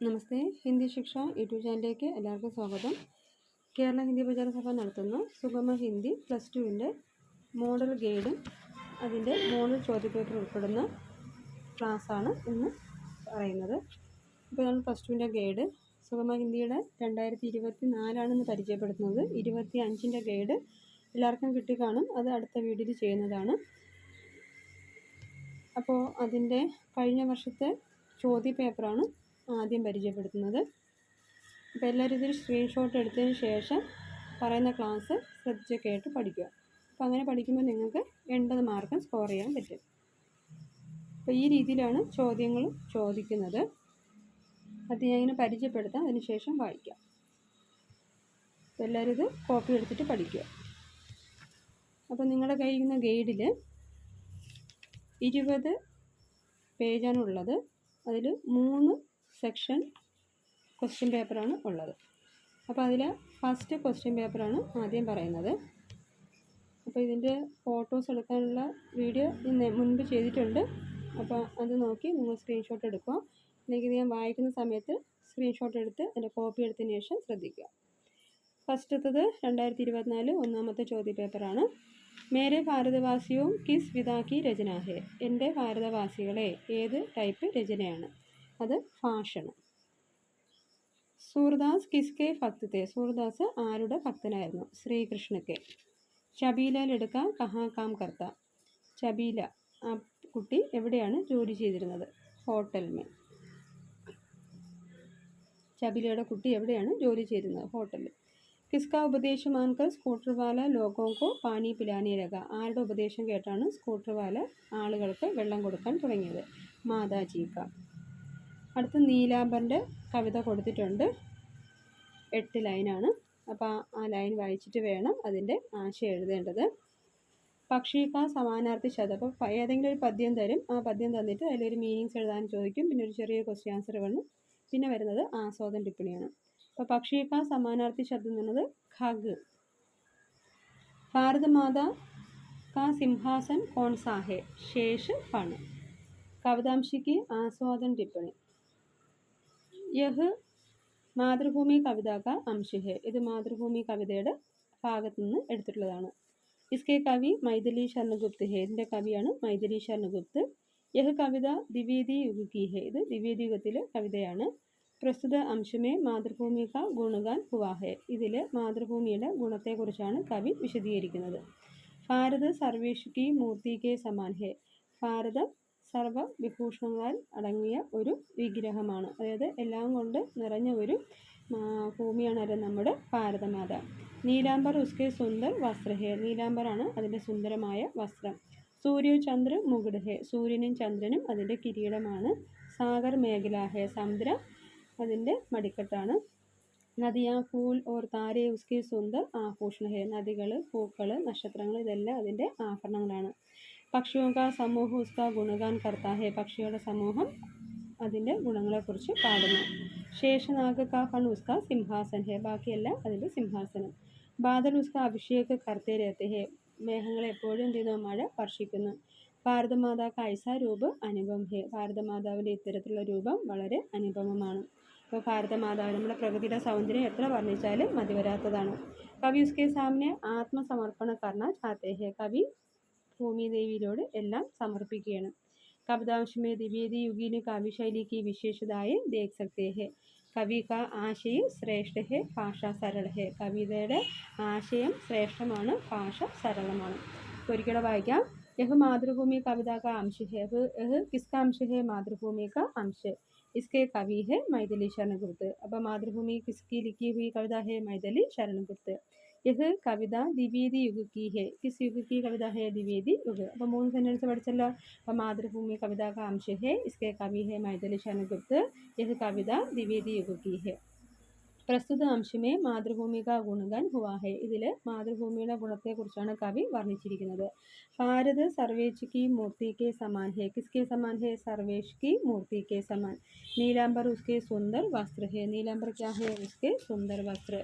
നമസ്തേ. ഹിന്ദി ശിക്ഷ യൂട്യൂബ് ചാനലിലേക്ക് എല്ലാവർക്കും സ്വാഗതം. കേരള ഹിന്ദി പ്രചാര സഭ നടത്തുന്ന. സുഗമ ഹിന്ദി പ്ലസ് ടുവിന്റെ മോഡൽ ഗൈഡും അതിന്റെ മോഡൽ ചോദ്യപേപ്പർ ഉൾപ്പെടുന്ന ക്ലാസ്സാണ് ഇന്ന് പറയുന്നത്. ഇപ്പോൾ നമ്മൾ പ്ലസ് ടുവിന്റെ ഗൈഡ് സുഗമ ഹിന്ദിയുടെ രണ്ടായിരത്തി ഇരുപത്തി നാലാണ് ഇന്ന് പരിചയപ്പെടുത്തുന്നത്. ഇരുപത്തി അഞ്ചിന്റെ ഗൈഡ് എല്ലാവർക്കും കിട്ടി കാണും അത് അടുത്ത വീഡിയോയിൽ ചെയ്യുന്നതാണ്. അപ്പോൾ അതിന്റെ കഴിഞ്ഞ വർഷത്തെ ചോദ്യ പേപ്പറാണ് ആദ്യം പരിചയപ്പെടുത്തുന്നത്. അപ്പോൾ എല്ലാവരും ഇതിൽ സ്ക്രീൻഷോട്ട് എടുത്തതിന് ശേഷം പറയുന്ന ക്ലാസ് ശ്രദ്ധിച്ച് കേട്ട് പഠിക്കുക. അപ്പോൾ അങ്ങനെ പഠിക്കുമ്പോൾ നിങ്ങൾക്ക് എൺപത് മാർക്കും സ്കോർ ചെയ്യാൻ പറ്റും. അപ്പോൾ ഈ രീതിയിലാണ് ചോദ്യങ്ങൾ ചോദിക്കുന്നത്. അത് ഞാൻ ഇങ്ങനെ പരിചയപ്പെടുത്താം അതിനുശേഷം വായിക്കാം. അപ്പോൾ എല്ലാവരും ഇത് കോപ്പി എടുത്തിട്ട് പഠിക്കുക. അപ്പോൾ നിങ്ങളുടെ കയ്യിൽ നിന്ന് ഗൈഡിൽ ഇരുപത് പേജാണുള്ളത് അതിൽ മൂന്ന് സെക്ഷൻ ക്വസ്റ്റ്യൻ പേപ്പറാണ് ഉള്ളത്. അപ്പോൾ അതിൽ ഫസ്റ്റ് ക്വസ്റ്റ്യൻ പേപ്പറാണ് ആദ്യം പറയുന്നത്. അപ്പോൾ ഇതിന്റെ ഫോട്ടോസ് എടുക്കാനുള്ള വീഡിയോ മുൻപ് ചെയ്തിട്ടുണ്ട്. അപ്പോൾ അത് നോക്കി നിങ്ങൾ സ്ക്രീൻഷോട്ട് എടുക്കുക. അല്ലെങ്കിൽ ഞാൻ വായിക്കുന്ന സമയത്ത് സ്ക്രീൻഷോട്ട് എടുത്ത് അതിന്റെ കോപ്പി എടുത്തതിന് ശേഷം ശ്രദ്ധിക്കുക. ഫസ്റ്റത്തത് രണ്ടായിരത്തി ഇരുപത്തിനാല് ഒന്നാമത്തെ ചോദ്യ പേപ്പറാണ് മേരെ ഭാരതവാസിയും കിസ് വിതാക്കി രചനാഹെ? എന്റെ ഭാരതവാസികളെ ഏത് ടൈപ്പ് രചനയാണ്? അത് ഭാഷണം സൂർദാസ് കിസ്കെ ഭക്തത്തെ. സൂർദാസ് ആരുടെ ഭക്തനായിരുന്നു? ശ്രീകൃഷ്ണക്ക്. ചബീല ലടുക്ക കഹാകാം കർത്ത. ചബീല ആ കുട്ടി എവിടെയാണ് ജോലി ചെയ്തിരുന്നത്? ഹോട്ടലിന് ചബീലയുടെ കുട്ടി എവിടെയാണ് ജോലി ചെയ്തിരുന്നത്? ഹോട്ടലിൽ കിസ്ക ഉപദേശം മാൻകർ സ്കൂട്ടർ വാല ലോകോങ്കോ പാനി പിലാനി രക ആരുടെ ഉപദേശം കേട്ടാണ് സ്കൂട്ടർ വാല ആളുകൾക്ക് വെള്ളം കൊടുക്കാൻ തുടങ്ങിയത്? മാതാജീക്ക അടുത്ത നീലാംബറിന്റെ കവിത കൊടുത്തിട്ടുണ്ട്. എട്ട് ലൈനാണ്. അപ്പോൾ ആ ലൈൻ വായിച്ചിട്ട് വേണം അതിന്റെ ആശയം എഴുതേണ്ടത്. പക്ഷിക സമാനാർത്ഥി ശതം. അപ്പോൾ ഏതെങ്കിലും ഒരു പദ്യം തരും. ആ പദ്യം തന്നിട്ട് അതിലൊരു മീനിങ്സ് എഴുതാൻ ചോദിക്കും. പിന്നെ ഒരു ചെറിയ ക്വസ്റ്റ്യൻ ആൻസർ വേണം പിന്നെ വരുന്നത് ആസ്വാദൻ ടിപ്പണിയാണ്. അപ്പോൾ പക്ഷിക സമാനാർത്ഥി ശബ്ദം എന്ന് പറയുന്നത് ഖഗ്. ഭാരതമാത കാ സിംഹാസൻ കോൺസാഹെ. ശേഷ് പണ്. കവിതാംശിക്ക് ആസ്വാദൻ ടിപ്പണി. യഹ് മാതൃഭൂമി കവിതാക അംശുഹെ. ഇത് മാതൃഭൂമി കവിതയുടെ ഭാഗത്തു നിന്ന് എടുത്തിട്ടുള്ളതാണ് ഇസ്കെ കവി മൈഥിലി ശർണഗുപ്ത് ഹെ. ഇതിന്റെ കവിയാണ് മൈഥിലി ശർണഗുപ്ത് യഹ് കവിത ദിവേദി യുഗി ഹെ. ഇത് ദിവേദി യുഗത്തിലെ കവിതയാണ്. പ്രസ്തുത അംശമേ മാതൃഭൂമിക ഗുണഗാൻ ഹുവാഹെ ഇതിൽ മാതൃഭൂമിയുടെ ഗുണത്തെക്കുറിച്ചാണ് കവി വിശദീകരിക്കുന്നത്. ഭാരത് സർവേഷ് കി മൂർത്തി കെ സമാൻ ഭാരതം സർവ വിഭൂഷണങ്ങളാൽ അടങ്ങിയ ഒരു വിഗ്രഹമാണ്. അതായത് എല്ലാം കൊണ്ട് നിറഞ്ഞ ഒരു ഭൂമിയാണ് നമ്മുടെ ഭാരതമാത. നീലാംബർ ഉസ്കെ സുന്ദർ വസ്ത്രഹേ നീലാംബറാണ് അതിന്റെ സുന്ദരമായ വസ്ത്രം. സൂര്യ ചന്ദ്ര മുകുട് സൂര്യനും ചന്ദ്രനും അതിന്റെ കിരീടമാണ്. സാഗർ മേഖല സമുദ്ര അതിന്റെ മടിക്കെട്ടാണ്. നദിയാ ഫൂൽ ഓർ താരെ ഉസ്കെ സുന്ദർ ആഭൂഷണ നദികൾ പൂക്കൾ നക്ഷത്രങ്ങൾ ഇതെല്ലാം അതിന്റെ ആഭരണങ്ങളാണ്. പക്ഷിയോ കാ സമൂഹം ഉസ്കാ ഗുണഗാൻ കർത്താഹെ പക്ഷിയുടെ സമൂഹം അതിന്റെ ഗുണങ്ങളെക്കുറിച്ച് പാടുന്നു. ശേഷനാഗ കാ ഫൺ ഉസ്കാ സിംഹാസൻ ഹേ ബാക്കിയെല്ലാം അതിന്റെ സിംഹാസനം. ബാദൽ ഉസ്താ അഭിഷേക് കർത്തേ രഹത്തെ. ഹേ മേഘങ്ങളെ എപ്പോഴും എന്ത് ചെയ്യുന്നു മഴ വർഷിക്കുന്നു. ഭാരതമാതാ കൈസ രൂപ അനുപം ഹേ ഭാരതമാതാവിന്റെ ഇത്തരത്തിലുള്ള രൂപം വളരെ അനുപമമാണ്. ഇപ്പോൾ ഭാരതമാതാവ് നമ്മുടെ പ്രകൃതിയുടെ സൗന്ദര്യം എത്ര വർണിച്ചാലും മതിവരാത്തതാണ്. കവി ഉസ്കെ സാമിനെ ആത്മസമർപ്പണ കർണ ചാത്തേ. ഹേ കവി ഭൂമിദേവിയിലോട് എല്ലാം സമർപ്പിക്കുകയാണ് കവിതാംശമേ ദിവ്യേദി യുഗീന് കാവ്യശൈലി की വിശേഷതായി देख सकते हैं കവി കാ ആശയം ശ്രേഷ്ഠ ഹെ ഭാഷ സരള ഹെ കവിതയുടെ ആശയം ശ്രേഷ്ഠമാണ് ഭാഷ സരളമാണ് ഒരിക്കലും വായിക്കാം യഹ് മാതൃഭൂമി കവിത കാ അംശ ഹെ യഹ് കിസ്കാ അംശ ഹെ മാതൃഭൂമി കാ അംശ इसके कवि है मैथिली शरणगुप्त अब मातृभूमि किसकी लिखी हुई कविता है मैथिली शरणगुप्त यह കവിത ദ്വിവേദി യുഗ की है किस युग की कविता है द्विवेदी युग അപ്പോൾ മൂന്ന് സെൻറ്റൻസ് പഠിച്ചല്ലോ അപ്പോൾ മാതൃഭൂമി കവിത का अंश है इसके कवि है मैथिली शरणगुप्त यह कविता द्विवेदी युग की है പ്രസ്തുത അംശമേ മാതൃഭൂമിക ഗുണഗൻ ഹുവാഹെ ഇതിൽ മാതൃഭൂമിയുടെ ഗുണത്തെക്കുറിച്ചാണ് കവി വർണ്ണിച്ചിരിക്കുന്നത് ഭാരത് സർവേഷ് की मूर्ति के समान है किसके समान है सर्वेश की मूर्ति के समान नीलांबर उसके सुंदर वस्त्र है नीलांबर क्या है उसके सुंदर वस्त्र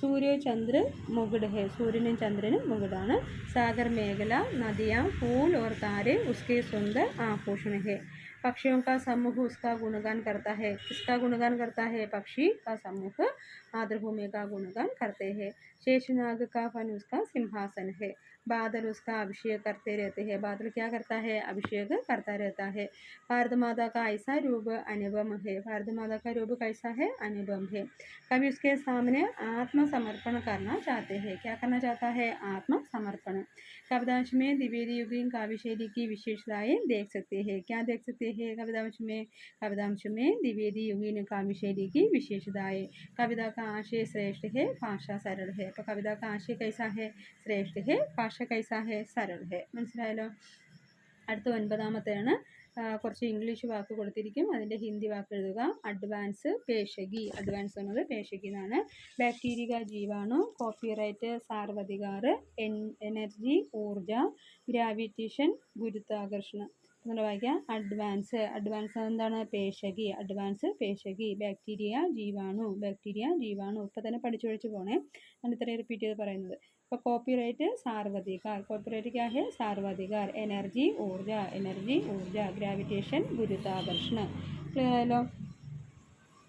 സൂര്യ ചന്ദ്ര മുകുട് ഹേ സൂര്യനും ചന്ദ്രനും മുകുടാണ് സാഗർ മേഖല നദിയാം ഫൂൽ ഓർ താരെ ഉസ്കെ സുന്ദർ ആഭൂഷണ ഹേ पक्षियों का समूह उसका गुणगान करता है किसका गुणगान करता है पक्षी का समूह मातृभूमि का गुणगान करते हैं शेषनाग का फन उसका सिंहासन है बादल उसका अभिषेक करते रहते हैं। बादल क्या करता है? अभिषेक करता रहता है। भारत माता का ऐसा रूप अनुपम है। भारत माता का रूप कैसा है? अनुपम है। कभी उसके सामने आत्मसमर्पण करना चाहते हैं। क्या करना चाहता है? आत्मसमर्पण। कविदांश में द्विवेदी युगीन काव्य शैली की विशेषताएँ देख सकते हैं। क्या देख सकते हैं कविदांश में? कविदांश में द्विवेदी युगीन काव्य शैली की विशेषताएँ। कविता का आशय श्रेष्ठ है, भाषा सरल है। तो कविता का आशय कैसा है? श्रेष्ठ है, भाषा പക്ഷെ കൈസാ ഹേ സരൾ ഹേ മനസ്സിലായല്ലോ? അടുത്ത ഒൻപതാമത്തെയാണ്. കുറച്ച് ഇംഗ്ലീഷ് വാക്ക് കൊടുത്തിരിക്കും. അതിന്റെ ഹിന്ദി വാക്ക് എഴുതുക. അഡ്വാൻസ് പേഷകി അഡ്വാൻസ് എന്നത് പേഷകി എന്നാണ്. ബാക്ടീരിയ ജീവാണു. കോപ്പിറൈറ്റ് സാർവധികാർ. എൻ എനർജി ഊർജ ഗ്രാവിറ്റേഷൻ ഗുരുത്വാകർഷണം. എന്നുള്ള വായിക്കുക അഡ്വാൻസ് അഡ്വാൻസ് എന്താണ്? പേഷകി അഡ്വാൻസ് പേഷകി ബാക്ടീരിയ ജീവാണു. ബാക്ടീരിയ ജീവാണു. ഇപ്പം തന്നെ പഠിച്ചു പഠിച്ചു പോകണേ ഞാൻ ഇത്രയും റിപ്പീറ്റ് ചെയ്ത് പറയുന്നത്. അപ്പോൾ കോപ്പിറൈറ്റ് സാർവധികാർ കോപ്പിറൈറ്റ് ക്യാ ഹെ സാർവധികാർ എനർജി ഊർജ എനർജി ഊർജ ഗ്രാവിറ്റേഷൻ ഗുരുത്വാകർഷണം. ക്ലിയർ ആയല്ലോ?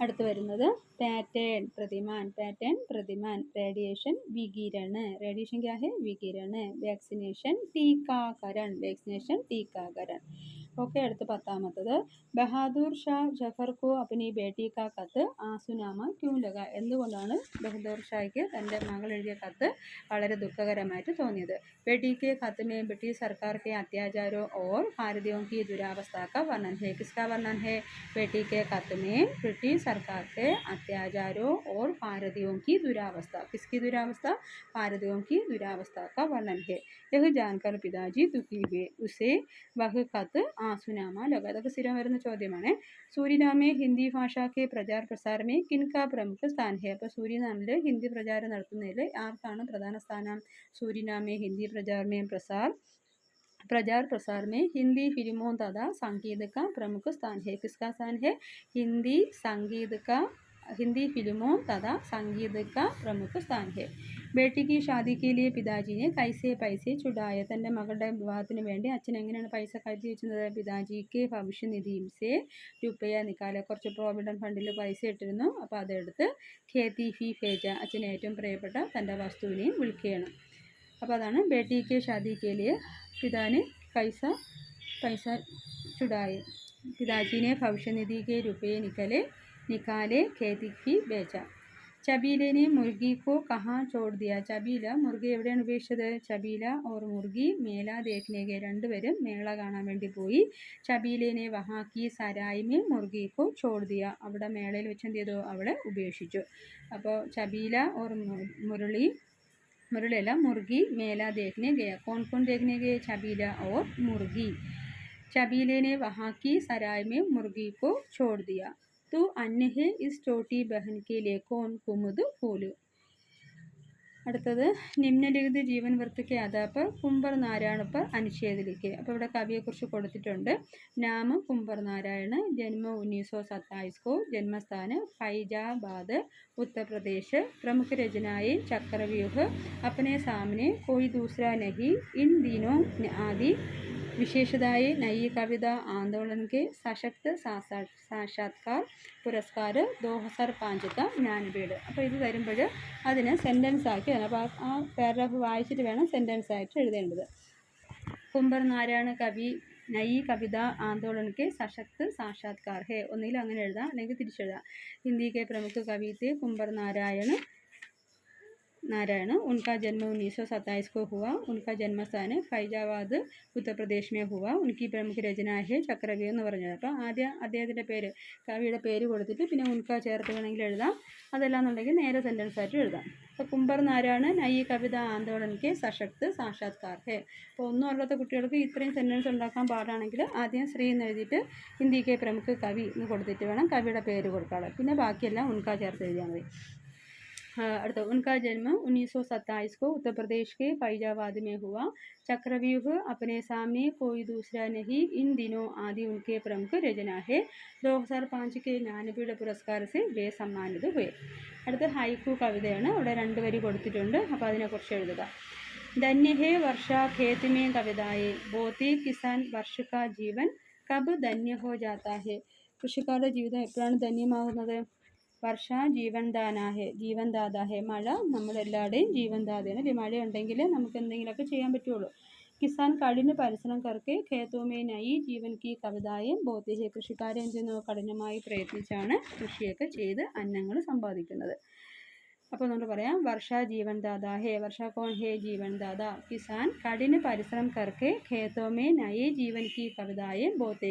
അടുത്ത് വരുന്നത് പാറ്റേൺ പ്രതിമാൻ പാറ്റേൺ പ്രതിമാൻ റേഡിയേഷൻ വികിരണ്. റേഡിയേഷൻ ക്യാ ഹെ വികിരണ്. വാക്സിനേഷൻ ടീക്കാകരൺ വാക്സിനേഷൻ ടീക്കാകരൺ ഓക്കെ അടുത്ത പത്താമത്തത്. ബഹാദൂർ ഷാ ജഫർ കോ അപ്പിനി ബേട്ടി കാ കത്ത് ആസുനാമ ക്യൂ ലഗ എന്തുകൊണ്ടാണ് ബഹദൂർ ഷായ്ക്ക് തന്റെ മകൾ എഴുതിയ കത്ത് വളരെ ദുഃഖകരമായിട്ട് തോന്നിയത്? ബേട്ടിക്ക് കത്തുമേ ബ്രിട്ടീഷ് സർക്കാർ കെ അത്യാചാരോ ഓർ ഭാരതീയോ കി ദുരാവസ്ഥ കാ വർണൻ ഹേ? കിസ്കാ വർണൻ ഹേ? ബേട്ടിക്ക് കത്തുമേ ബ്രിട്ടീഷ് സർക്കാർ കെ അത്യാചാരോ ഓർ ഭാരതീയോ കി ദുരാവസ്ഥ? കിസ്കി ദുരാവസ്ഥ ഭാരതീയോ കി ദുരാവസ്ഥ കാ വർണൻ ഹേ? യഹ് ജാൻകർ പിതാജി ദുഃഖി ഹേ? ഉസേ വഹ് കത്ത് हुए उसे वह खत आंसुनामा लगा അതൊക്കെ സ്ഥിരം വരുന്ന ചോദ്യമാണ് സൂര്യനാമെ ഹിന്ദി ഭാഷ കെ പ്രചാർ പ്രസാർ മേ കിൻകാ പ്രമുഖ സ്ഥാൻ ഹെ അപ്പോൾ സൂര്യനാമിൽ ഹിന്ദി പ്രചാരം നടത്തുന്നതിൽ ആർക്കാണ് പ്രധാന സ്ഥാനം सूरीनाम हिंदी प्रचार में प्रसार प्रचार प्रसार में हिंदी फिल्मों तथा संगीत का प्रमुख स्थान है किसका स्थान है हिंदी संगीत का हिंदी फिल्मों तथा संगीत का प्रमुख स्थान है ബേട്ടി की ഷാദി के लिए पिताजी ने कैसे पैसे ചുടായ തൻ്റെ മകളുടെ വിവാഹത്തിന് വേണ്ടി അച്ഛൻ എങ്ങനെയാണ് പൈസ കരുതി വെച്ചിരുന്നത് പിതാജിക്ക് ഭവിഷ്യനിധിയും സേ രൂപയ നിക്കാലെ കുറച്ച് പ്രോവിഡൻറ്റ് ഫണ്ടിൽ പൈസ ഇട്ടിരുന്നു അപ്പോൾ അതെടുത്ത് ഖേത്തി ഫി ഫേജ അച്ഛന് ഏറ്റവും പ്രിയപ്പെട്ട തൻ്റെ വസ്തുവിനെയും വിളിക്കുകയാണ് അപ്പോൾ അതാണ് ബേട്ടി കെ ഷാദി के लिए പിതാന് പൈസ പൈസ ചുടായി पिताजी ने भविष्य निधि के रुपये निकले निकाले खेती की बेचा ചബീലെ ने मुर्गी को कहाँ छोड़ दिया ചബീല മുർഗി എവിടെയാണ് ഉപേക്ഷിച്ചത് ചബീല ഓർ മുർഗി മേള ദേഖ്നേക്ക് രണ്ടുപേരും മേള കാണാൻ വേണ്ടി പോയി ചബീലേനെ വഹാക്കി സരായ്മേ മുർഗിക്കോ ചോട് ദിയ അവിടെ മേളയിൽ വെച്ച് എന്ത് ചെയ്തു അവളെ ഉപേക്ഷിച്ചു അപ്പോൾ ചബീല ഓർ മു- മുരളി मुरली अला मुर्गी मेला देखने गया कौन कौन देखने गए छबीला और मुर्गी छबीले ने वहाँ की सराय तो അന്നഹ് ഇസ് ടോട്ടി ബഹൻകെ ലിയെ കോൺ അടുത്തത് നിമ്നലിഖിത ജീവൻ വൃത്തിക്ക് അതാപ്പർ കുംഭർ നാരായണപ്പർ അനുച്ഛേദിലേക്ക് അപ്പോൾ ഇവിടെ കവിയെക്കുറിച്ച് കൊടുത്തിട്ടുണ്ട്. നാമം കുംഭർ നാരായണ ജന്മ ഉന്നീസോ സത്തായിസ്കോ ജന്മസ്ഥാനം ഫൈജാബാദ് ഉത്തർപ്രദേശ് പ്രമുഖ രചനായി ചക്രവ്യൂഹ് അപ്പനെ സാമനെ കോയി ദൂസര നഹി ഇൻ ദീനോ ആദി नहीं इन दिनों आदि विशेषताएं नई कविता आंदोलन के सशक्त सासा- साक्षात्कार പുരസ്കാർ ദോ ഹസാർ പാഞ്ചക്ക ജ്ഞാനപീഠ് അപ്പോൾ ഇത് തരുമ്പോൾ അതിനെ സെൻറ്റൻസ് ആക്കി തരണം അപ്പോൾ ആ പാരഗ്രാഫ് വായിച്ചിട്ട് വേണം സെൻറ്റൻസ് ആയിട്ട് എഴുതേണ്ടത് കുംഭർ നാരായണ കവി നയി കവിത ആന്തോളൻ കെ സശക്ത് സാക്ഷാത്കാർ ഹേ ഒന്നുകിൽ അങ്ങനെ എഴുതാം അല്ലെങ്കിൽ തിരിച്ചെഴുതാം ഹിന്ദി के प्रमुख कवि थे कुंवर नारायण नारायण उनका जन्म उन्नीस सौ सत्ताईस को हुआ उनका जन्म स्थान है ഫൈജാബാദ് ഉത്തർപ്രദേശ് में हुआ उनकी प्रमुख रचना है ചക്രവ്യൂഹം എന്ന് പറഞ്ഞത് അപ്പോൾ ആദ്യം അദ്ദേഹത്തിൻ്റെ പേര് കവിയുടെ പേര് കൊടുത്തിട്ട് പിന്നെ ഉൻക ചേർത്ത് വേണമെങ്കിൽ എഴുതാം അതല്ലാന്നുണ്ടെങ്കിൽ നേരെ സെൻറ്റൻസ് ആയിട്ട് എഴുതാം അപ്പോൾ കുംഭർ നാരായണൻ ഈ കവിത ആന്തോളനിക്ക് സശക്ത് സാക്ഷാത്കാർ ഹേ അപ്പോൾ ഒന്നും അറിയാത്ത കുട്ടികൾക്ക് ഇത്രയും സെൻറ്റൻസ് ഉണ്ടാക്കാൻ പാടാണെങ്കിൽ ആദ്യം ശ്രീ എന്ന് എഴുതിയിട്ട് ഹിന്ദിക്ക് പ്രമുഖ കവി എന്ന് കൊടുത്തിട്ട് വേണം കവിയുടെ പേര് കൊടുക്കാനുള്ളത് പിന്നെ ബാക്കിയെല്ലാം ഉൻക ചേർത്ത് എഴുതിയാൽ മതി हाँ, अर्थ उनका जन्म उन्नीस सौ सत्ताईस को उत्तर प्रदेश के फैजाबाद में हुआ। चक्रव्यूह अपने सामने कोई दूसरा नहीं, इन दिनों आदि उनके प्रमुख रचना है। 2005 के ज्ञानपीठ पुरस्कार से वे सम्मानित हुए। अड़ हाईकू कवि अवे रुरी अब अच्छे धन्य हे वर्ष खेत में कविता बोती किसान वर्ष का जीवन कब धन्य हो जाता है कृषिकार जीवन एपड़ा धन्यवाद വർഷ ജീവൻ ദാനാഹെ ജീവൻ ദാതാഹെ മഴ നമ്മളെല്ലാവരുടെയും ജീവൻ ദാതയാണ് അല്ലേ മഴ ഉണ്ടെങ്കിൽ നമുക്ക് എന്തെങ്കിലുമൊക്കെ ചെയ്യാൻ പറ്റുള്ളൂ. കിസാൻ കഠിന പരിശ്രമം കർക്ക് ഖേതോമേനായി ജീവൻ കി കവിതായും ബോധ്യ കൃഷിക്കാരെ എന്ത് ചെയ്യുന്നു കഠിനമായി പ്രയത്നിച്ചാണ് കൃഷിയൊക്കെ ചെയ്ത് അന്നങ്ങൾ സമ്പാദിക്കുന്നത്. അപ്പോൾ നമ്മൾ പറയാം വർഷ ജീവൻ ദാദ ഹേ വർഷ കോൺ ഹേ ജീവൻ ദാദ കിസാൻ കഠിന പരിശ്रम करके खेतों में ജീവൻ കി की ബോത്തേ बोते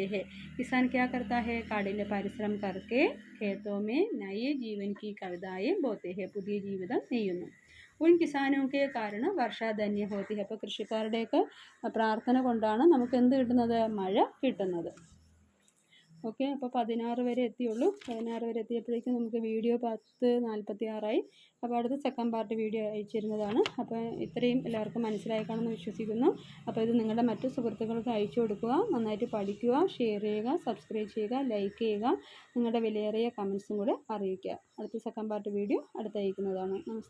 കിസാൻ ക്യാ क्या करता കഠിന പരിശ്രമം करके खेतों में ജീവൻ കി की ബോത്തേ बोते പുതിയ ജീവിതം നെയ്യുന്നു. ഉൻ കിസാനൊക്കെ കാരണം വർഷാധന്യ ഹോത്തി അപ്പോൾ കൃഷിക്കാരുടെയൊക്കെ പ്രാർത്ഥന കൊണ്ടാണ് നമുക്ക് എന്ത് കിട്ടുന്നത്? മഴ കിട്ടുന്നത്. ഓക്കെ അപ്പോൾ പതിനാറ് വരെ എത്തിയുള്ളൂ. പതിനാറ് വരെ എത്തിയപ്പോഴേക്കും നമുക്ക് വീഡിയോ പത്ത് നാൽപ്പത്തി ആറായി അപ്പോൾ അടുത്ത സെക്കൻഡ് പാർട്ട് വീഡിയോ അയച്ചിരുന്നതാണ്. അപ്പോൾ ഇത്രയും എല്ലാവർക്കും മനസ്സിലായി കാണുമെന്ന് വിശ്വസിക്കുന്നു. അപ്പോൾ ഇത് നിങ്ങളുടെ മറ്റു സുഹൃത്തുക്കൾക്ക് അയച്ചു കൊടുക്കുക നന്നായിട്ട് പഠിക്കുക ഷെയർ ചെയ്യുക സബ്സ്ക്രൈബ് ചെയ്യുക ലൈക്ക് ചെയ്യുക നിങ്ങളുടെ വിലയേറിയ കമൻസും കൂടെ അറിയിക്കുക. അടുത്ത സെക്കൻഡ് പാർട്ട് വീഡിയോ അടുത്ത് അയക്കുന്നതാണ് നമസ്കാരം.